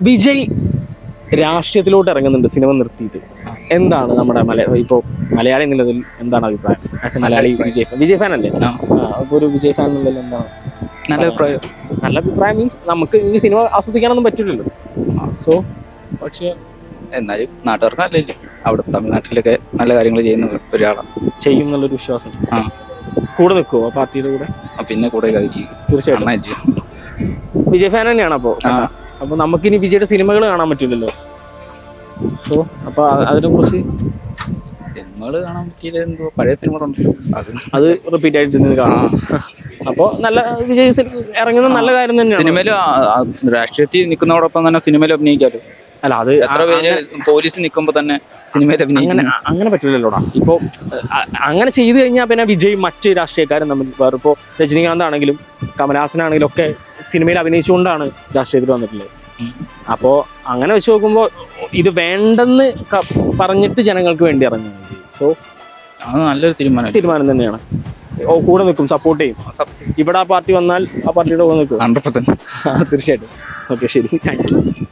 വിജയ് രാഷ്ട്രീയത്തിലോട്ട് ഇറങ്ങുന്നുണ്ട് സിനിമ നിർത്തിയിട്ട്. എന്താണ് നമ്മുടെ മലയാള ഇപ്പോൾ മലയാളി എന്നുള്ളതിൽ എന്താണ് അഭിപ്രായം? As a Malayali Vijay fan. Vijay fan അല്ലേ അപ്പോൾ ഒരു വിജയ് ഫാൻ എന്നുള്ളതിൽ എന്താണ്? നല്ല അഭിപ്രായം. നല്ല അഭിപ്രായം മീൻസ് നമുക്ക് ഈ സിനിമ ആസ്വദിക്കാനൊന്നും പറ്റില്ലല്ലോ. സോ പക്ഷേ എന്നാലും നാട്ടുകാർക്ക് നല്ലല്ലേ അവിടെ തമിഴ്നാട്ടിലൊക്കെ നല്ല കാര്യങ്ങൾ ചെയ്യുന്ന ഒരാളാണ്. ചെയ്യും എന്നുള്ളൊരു വിശ്വാസം. ആ. കൂടെ നിൽക്കുമോ ആ പാർട്ടിയുടെ കൂടെ? പിന്നെ കൂടെ തീർച്ചയായിട്ടും. വിജയ് ഫാൻ തന്നെയാണ് അപ്പോൾ അപ്പോൾ നമുക്കിനി വിജയുടെ സിനിമകൾ കാണാൻ പറ്റില്ലല്ലോ. സോ അപ്പോൾ അതിനെ കുറിച്ച് സിനിമകൾ കാണാൻ പറ്റിയില്ല എന്തോ പഴയ സിനിമകളുണ്ടല്ലോ അത് അത് റിപ്പീറ്റ് ആയിട്ട് ഇരുന്ന് കാണാം. അപ്പോൾ നല്ല വിജയ് ഇറങ്ങുന്ന നല്ല കാര്യം തന്നെയാണ്. സിനിമയിൽ രാഷ്ട്രീയത്തിൽ നിൽക്കുന്നതോടൊപ്പം തന്നെ സിനിമയിൽ അഭിനയിക്കാലോ? അല്ല അത് എത്ര പേര് പോലീസ് നിൽക്കുമ്പോൾ തന്നെ സിനിമയിൽ അങ്ങനെ അങ്ങനെ പറ്റില്ലല്ലോടാ. ഇപ്പോ അങ്ങനെ ചെയ്തു കഴിഞ്ഞാൽ പിന്നെ വിജയ് മറ്റ് രാഷ്ട്രീയക്കാരും തമ്മിൽ വേറെ. ഇപ്പോൾ രജനീകാന്ത് ആണെങ്കിലും കമലഹാസനാണെങ്കിലും ഒക്കെ സിനിമയിൽ അഭിനയിച്ചുകൊണ്ടാണ് രാഷ്ട്രീയത്തിൽ വന്നിട്ടുള്ളത്. അപ്പോ അപ്പോൾ അങ്ങനെ വെച്ച് നോക്കുമ്പോൾ ഇത് വേണ്ടെന്ന് പറഞ്ഞിട്ട് ജനങ്ങൾക്ക് വേണ്ടി ഇറങ്ങി സോ അത് നല്ലൊരു തീരുമാനം. തീരുമാനം തന്നെയാണ്. ഓ കൂടെ നിൽക്കും സപ്പോർട്ട് ചെയ്യും. ഇവിടെ ആ പാർട്ടി വന്നാൽ ആ പാർട്ടിയുടെ കൂടെ നിൽക്കും. ഹൺഡ്രഡ് പെർസെന്റ് തീർച്ചയായിട്ടും. ഓക്കെ ശരി. Thank you